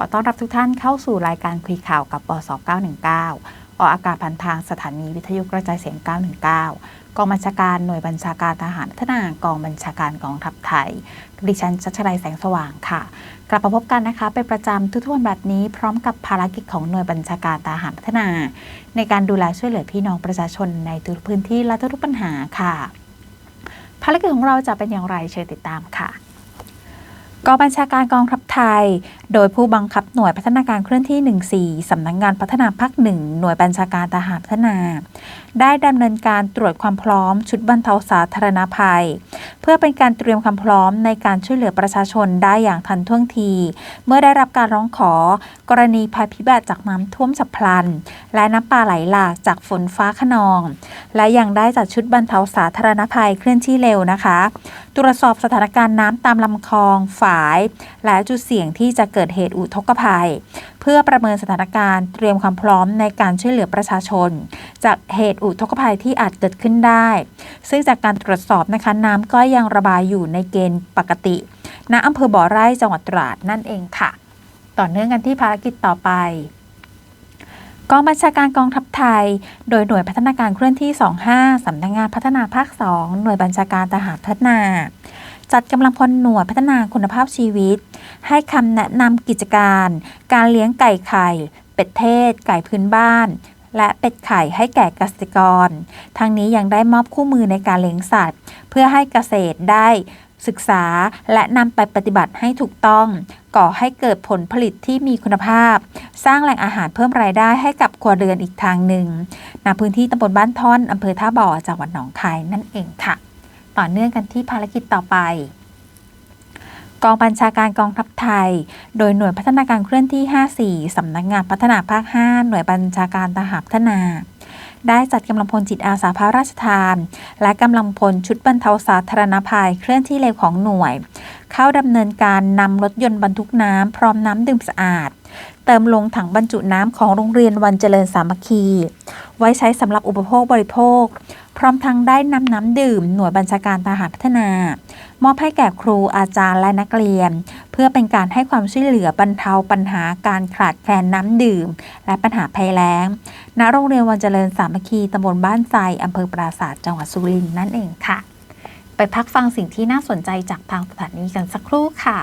อต้อนรับทุกท่านเข้าสู่รายการคุยข่าวกับปส919 ออกอากาศผ่านทางสถานีวิทยุกระจายเสียง 919 กองบัญชาการหน่วยบัญชาการทหารพัฒนากองบัญชาการกองทัพไทย ดิฉันชัชรัยแสงสว่างค่ะ กลับมาพบกันนะคะ เป็นประจำทุกๆวันแบบนี้พร้อมกับภารกิจของหน่วยบัญชาการทหารพัฒนา ในการดูแลช่วยเหลือพี่น้องประชาชนในทุกพื้นที่และทุกปัญหาค่ะ ภารกิจของเราจะเป็นอย่างไรเชิญติดตามค่ะ กองบัญชาการกองทัพไทย โดยผู้บังคับหน่วยพัฒนาการเคลื่อนที่ 14 สำนักงงานพัฒนาภาคหนึ่งหน่วยบัญชาการทหารพัฒนา ได้ดำเนินการตรวจความพร้อมชุดบรรเทาสาธารณภัย เพื่อเป็นการเตรียมความพร้อมในการช่วยเหลือประชาชนได้อย่างทันท่วงที เมื่อได้รับการร้องขอ กรณีภัยพิบัติจากน้ำท่วมฉับพลัน และน้ำป่าไหลหลากจากฝนฟ้าขนอง และยังได้จัดชุดบรรเทาสาธารณภัยเคลื่อนที่เร็วนะคะตรวจสอบสถานการณ์น้ำตามลำคลองฝาย และจุดเสี่ยงที่จะเกิดเหตุอุทกภัย เพื่อประเมินสถานการณ์เตรียมความพร้อมในการช่วยเหลือประชาชน จากเหตุอุทกภัยที่อาจเกิดขึ้นได้ ซึ่งจากการตรวจสอบนะคะน้ำก็ยังระบายอยู่ในเกณฑ์ปกติณอำเภอบ่อไร่จังหวัดตราดนั่นเองค่ะ ต่อเนื่องกันที่ภารกิจต่อไป กองบัญชาการกองทัพไทย โดยหน่วยพัฒนาการเคลื่อนที่ 25 สำนักงงานพัฒนาภาค 2 หน่วยบัญชาการทหารพัฒนา จัดกำลังพลหน่วยพัฒนาคุณภาพชีวิต ให้คำแนะนำกิจการ การเลี้ยงไก่ไข่ เป็ดเทศ ไก่พื้นบ้าน และเป็ดไข่ให้แก่เกษตรกร ทั้งนี้ยังได้มอบคู่มือในการเลี้ยงสัตว์ เพื่อให้เกษตรได้ ศึกษา และนำไปปฏิบัติให้ถูกต้อง ก่อให้เกิดผลผลิตที่มีคุณภาพ สร้างแหล่งอาหารเพิ่มรายได้ให้กับครัวเรือนอีกทางหนึ่งณพื้นที่ตำบลบ้านท่อนอำเภอท่าบ่อจังหวัดหนองคายนั่นเองค่ะ ต่อเนื่องกันที่ภารกิจต่อไปกองบัญชาการกองทัพไทย โดยหน่วยพัฒนาการเคลื่อนที่ 54 สำนักงานพัฒนาภาค 5 หน่วยบัญชาการทหารพัฒนา ได้จัดกำลังพลจิตอาสาพระราชทาน และกำลังพลชุดบรรเทาสาธารณภัยเคลื่อนที่เร็วของหน่วย เข้าดำเนินการนำรถยนต์บรรทุกน้ำพร้อมน้ำดื่มสะอาด เติมลงถังบรรจุน้ำของโรงเรียนวันเจริญสามัคคี ไว้ใช้สำหรับอุปโภคบริโภค พร้อมทั้งได้นำน้ำดื่ม หน่วยบัญชาการทหารพัฒนา มอบให้แก่ครูอาจารย์และนักเรียน เพื่อเป็นการให้ความช่วยเหลือบรรเทาปัญหาการขาดแคลนน้ำดื่ม และปัญหาภัยแล้ง ณโรงเรียนวันเจริญสามัคคีตำบลบ้านไทรอำเภอปราสาทจังหวัดสุรินทร์นั่นเองค่ะ ไปพักฟังสิ่งที่น่าสนใจจากทางสถานีกันสักครู่ค่ะ